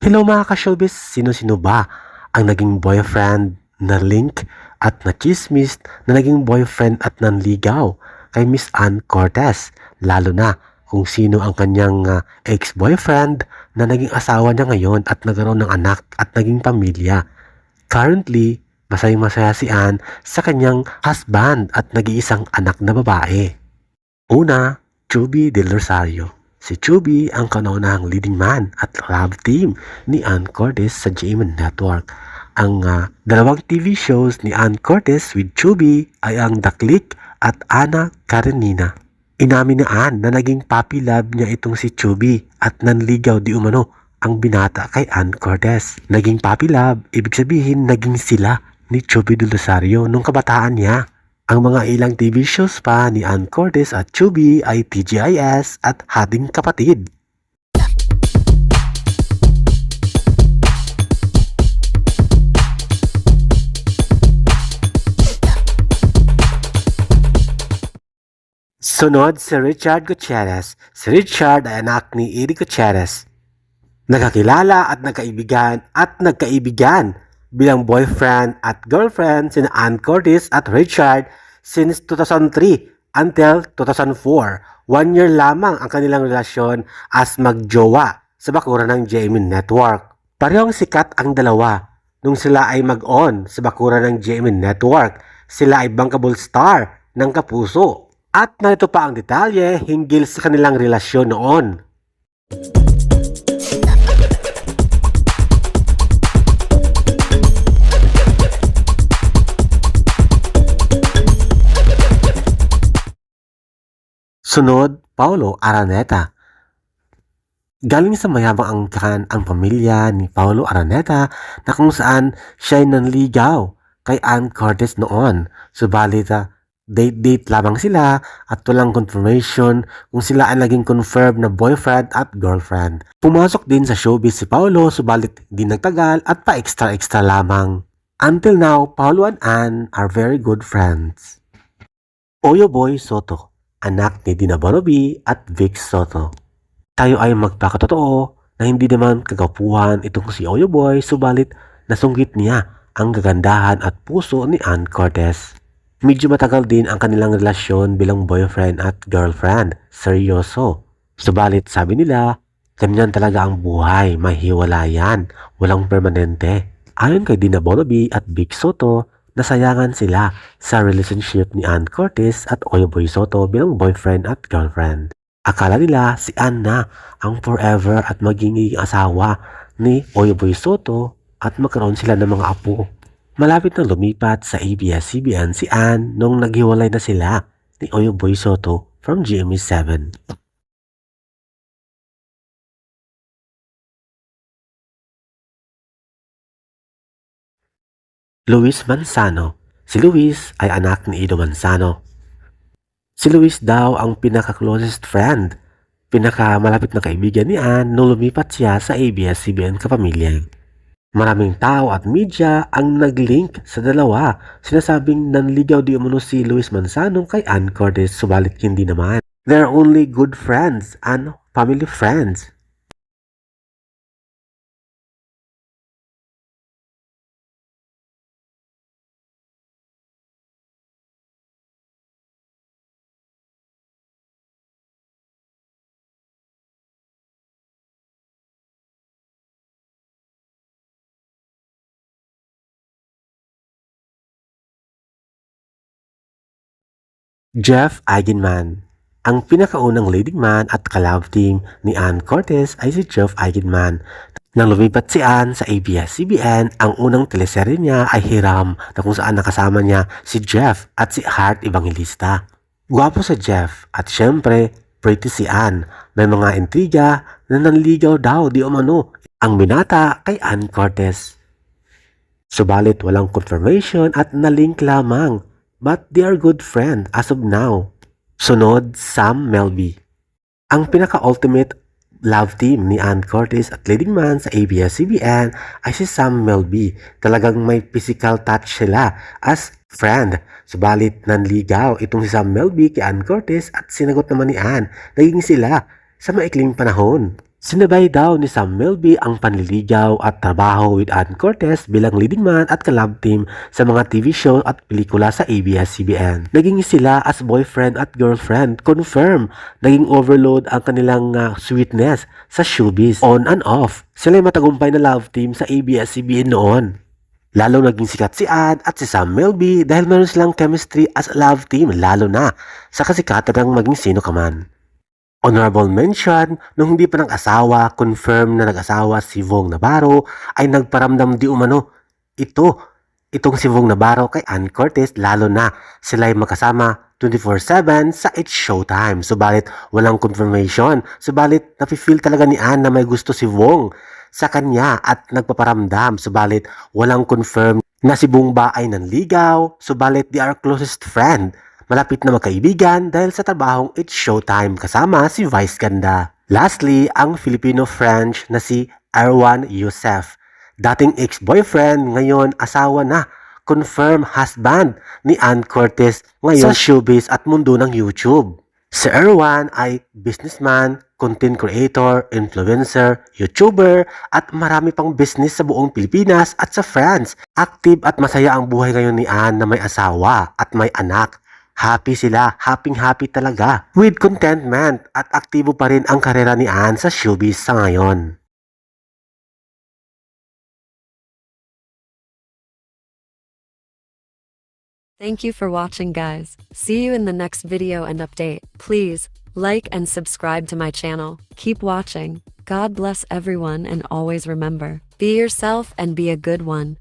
Hello mga ka-showbiz, sino-sino ba ang naging boyfriend na link at na chismis na naging boyfriend at nanligaw kay Miss Ann Cortez? Lalo na kung sino ang kanyang ah, ex-boyfriend na naging asawa niya ngayon at nagkaroon ng anak at naging pamilya. Currently, masayang-masaya si Ann sa kanyang husband at nag-iisang anak na babae. Una, Chubby Del Rosario. Si Chubby ang kauna-unahang leading man at love team ni Ann Cortez sa GMA Network. Ang ah, dalawang TV shows ni Ann Cortez with Chubby ay ang The Click at Ana Karenina. Inamin ni Ann na naging puppy love niya itong si Chubby at nanligaw di umano ang binata kay Ann Cortez. Naging puppy love, ibig sabihin naging sila ni Chubby Del Rosario nung kabataan niya. Ang mga ilang TV shows pa ni Ann Cortez at Chubby ay TGIS at Hading Kapatid. Sunod si Richard Gutierrez. Si Richard ay anak ni Eddie Gutierrez. Nagkakilala at nagkaibigan at nagkaibigan bilang boyfriend at girlfriend sina Ann Curtis at Richard since 2003 until 2004. One year lamang ang kanilang relasyon as magjowa sa bakuran ng GMA Network. Parehong sikat ang dalawa nung sila ay mag-on sa bakuran ng GMA Network. Sila ay bankable star ng kapuso. At narito pa ang detalye hinggil sa kanilang relasyon noon. Sunod, Paulo Araneta. Galing sa mayamang angkan ang pamilya ni Paulo Araneta na kung saan siya ay nanligaw kay Ann Cortez noon. Subalit ah, date-date lamang sila at walang confirmation kung sila ay naging confirmed na boyfriend at girlfriend. Pumasok din sa showbiz si Paulo subalit hindi nagtagal at pa extra-extra lamang. Until now, Paulo and Ann are very good friends. Oyo Boy Soto anak ni Dina Bonobi at Vic Soto. Tayo ay magpakatotoo na hindi naman kagapuhan itong si Oyo Boy subalit nasunggit niya ang gagandahan at puso ni Ann Cortez. Medyo matagal din ang kanilang relasyon bilang boyfriend at girlfriend, seryoso. Subalit sabi nila, ganyan talaga ang buhay, mahiwalayan, walang permanente. Ayon kay Dina Bonobi at Vic Soto, nasayangan sila sa relationship ni Ann Curtis at Oyoboy Soto bilang boyfriend at girlfriend. Akala nila si Ann na ang forever at magiging asawa ni Oyoboy Soto at magkaroon sila ng mga apo. Malapit na lumipat sa ABS-CBN si Ann nung naghiwalay na sila ni Oyoboy Soto from GMA7. Luis Manzano. Si Luis ay anak ni Ido Manzano. Si Luis daw ang pinaka-closest friend, pinaka-malapit na kaibigan ni Ann nung lumipat siya sa ABS-CBN kapamilya. Maraming tao at media ang nag-link sa dalawa. Sinasabing nanligaw di umano si Luis Manzano kay Ann Cortez subalit hindi naman. They're only good friends and family friends. Jeff Eigenman. Ang pinakaunang leading man at kalab team ni Ann Cortez ay si Jeff Eigenman. Nang lumipat si Ann sa ABS-CBN, ang unang teleserye niya ay Hiram na kung saan nakasama niya si Jeff at si Hart Evangelista. Gwapo sa Jeff at syempre, pretty si Ann. May mga intriga na nanligaw daw di umano ang binata kay Ann Cortez. Subalit walang confirmation at nalink lamang but they are good friend as of now. Sunod, Sam Melby. Ang pinaka-ultimate love team ni Ann Curtis at leading man sa ABS-CBN ay si Sam Melby. Talagang may physical touch sila as friend. Subalit nanligaw itong si Sam Melby kay Ann Curtis at sinagot naman ni Ann. Naging sila sa maikling panahon. Sinabay daw ni Sam Melby ang panliligaw at trabaho with Ann Cortez bilang leading man at kalab team sa mga TV show at pelikula sa ABS-CBN. Naging sila as boyfriend at girlfriend, confirm. Naging overload ang kanilang ah, sweetness sa showbiz, on and off. Sila matagumpay na love team sa ABS-CBN noon. Lalo naging sikat si Ann at si Sam Melby dahil meron silang chemistry as love team lalo na sa kasikatan ng maging sino ka man. Honorable mention, nung hindi pa nag-asawa, confirm na nag-asawa si Vong Navarro ay nagparamdam di umano. Ito, itong si Vong Navarro kay Ann Curtis lalo na sila ay magkasama 24-7 sa It's Showtime. Subalit walang confirmation. Subalit nafe-feel talaga ni Ann na may gusto si Vong sa kanya at nagpaparamdam. Subalit walang confirm na si Vong ba ay nanligaw. Subalit they are closest friend malapit na magkaibigan dahil sa trabahong It's Showtime kasama si Vice Ganda. Lastly, ang Filipino-French na si Erwan Youssef. Dating ex-boyfriend, ngayon asawa na. Confirm husband ni Ann Curtis ngayon sa showbiz at mundo ng YouTube. Si Erwan ay businessman, content creator, influencer, YouTuber at marami pang business sa buong Pilipinas at sa France. Active at masaya ang buhay ngayon ni Ann na may asawa at may anak. Happy sila, happy-happy talaga. With contentment at aktibo pa rin ang karera ni Ann sa showbiz sa ngayon. Thank you for watching guys. See you in the next video and update. Please, like and subscribe to my channel. Keep watching. God bless everyone and always remember, be yourself and be a good one.